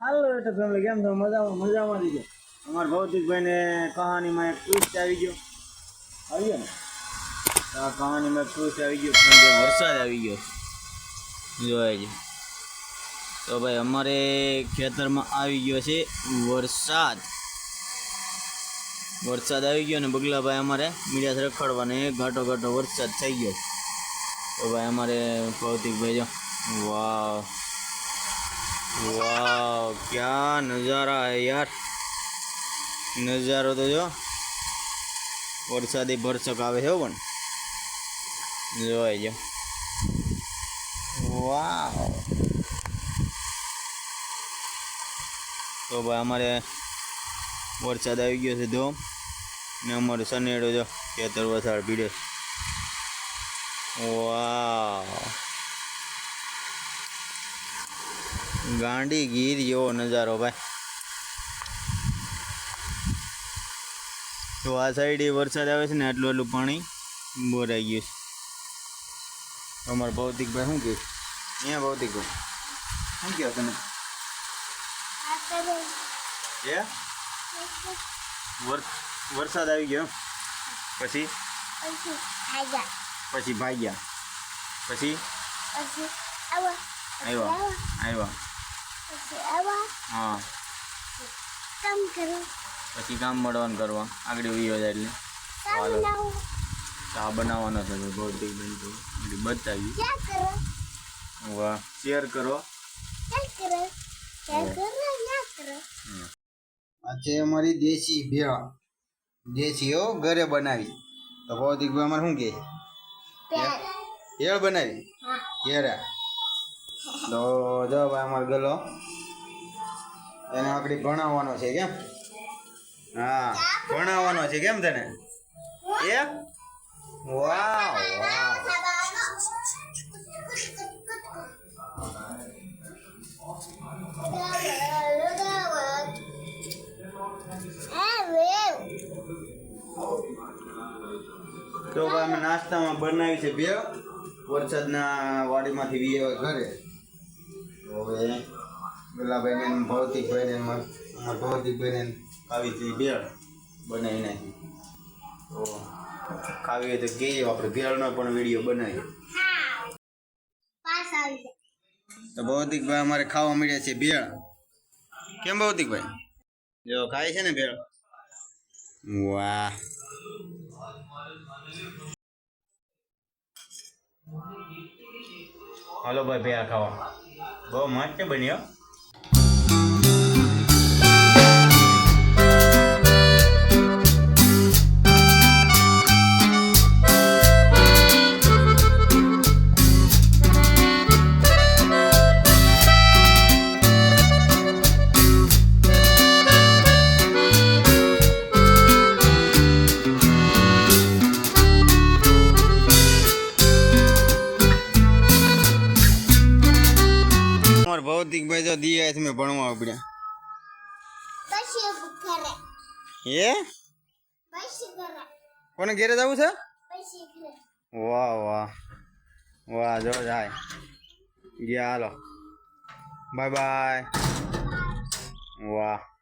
હાલો એટલે ફેમિલી કેમ છો? મજામાં મજામાં દીધો અમારા ભૌતિકભાઈ ને કહાનીમાં એક ટ્વિસ્ટ આવી ગયો. આવી ગયો ને આ કહાનીમાં એક ટ્વિસ્ટ આવી ગયો. વરસાદ આવી ગયો જોવાય છે. તો ભાઈ, અમારે ખેતરમાં આવી ગયો છે વરસાદ. વરસાદ આવી ગયો ને બગલાભાઈ અમારે મીડિયા રખડવાને ઘાટો ઘાટો વરસાદ થઈ ગયો તો ભાઈ, અમારે ભૌતિકભાઈ જો, વાવ. क्या नज़ारा है यार નજારો તો જો વરસાદી ભરસક આવે છે હો પણ જોવાય જો વાવ તો ભાઈ અમારે વરસાદ આવી ગયો છે ધોમ ને અમારો સનેડો જો ખેતર વસાડ પીડે વાવ ગાંડી ગીર જેવો નજારો ભાઈ. તો આ સાઈડ વરસાદ આવે છે ને આટલું આટલું પાણી બોરાઈ ગયું છે. અમારા ભૌતિકભાઈ શું કહ્યું અહીંયા ભૌતિકભાઈ શું કહો તમે? એ વર વરસાદ આવી ગયો પછી? પછી ભાગ્યા. પછી? આવ્યા. આવ્યા. હા. પછી કામ મળવાનું કરવા. આગળ વીયો જાય એટલે. ચા બનાવવાનો છે ભૌતિક બેન બતાવી વાહ. શેર કરો. આ છે અમારી દેશી ભેળ. દેશી હો ઘરે બનાવી. તો ભૌતિકભાઈ અમારે શું કહે ભેળ બનાવી. ઘેરે તો જો ભાઈ અમારો ગલો. એને આગળ ભણાવવાનો છે કેમ? હા, ભણાવવાનો છે કેમ તને? એ? વાહ વાવ તો અમે નાસ્તામાં બનાવી છે બે વરસાદના વાડીમાંથી વીએ ઘરે. હવે ગુલાભાઈને ને ભૌતિકભાઈને ને અમાર- ભૌતિકભાઈને ને આવી તો ખાવી હોય તો કહીએ, આપણે ભેળનો પણ વીડિયો બનાવીએ. તો ભૌતિકભાઈ અમારે ખાવા મળ્યા છે ભેળ. કેમ ભૌતિકભાઈ? જો ખાય છે ને ભેળ? વાહ. હાલો ભાઈ, ભેળ ખાવા. બહુ મસ્ત બન્યો અમાર ભૌતિકભાઈ જો દિયા તમે ભણવા પડ્યા એ કોને ઘેરે જવું છે? વાહ વાહ. વાહ જો જાય ગયા હાલો. બાય. બાય. વાહ.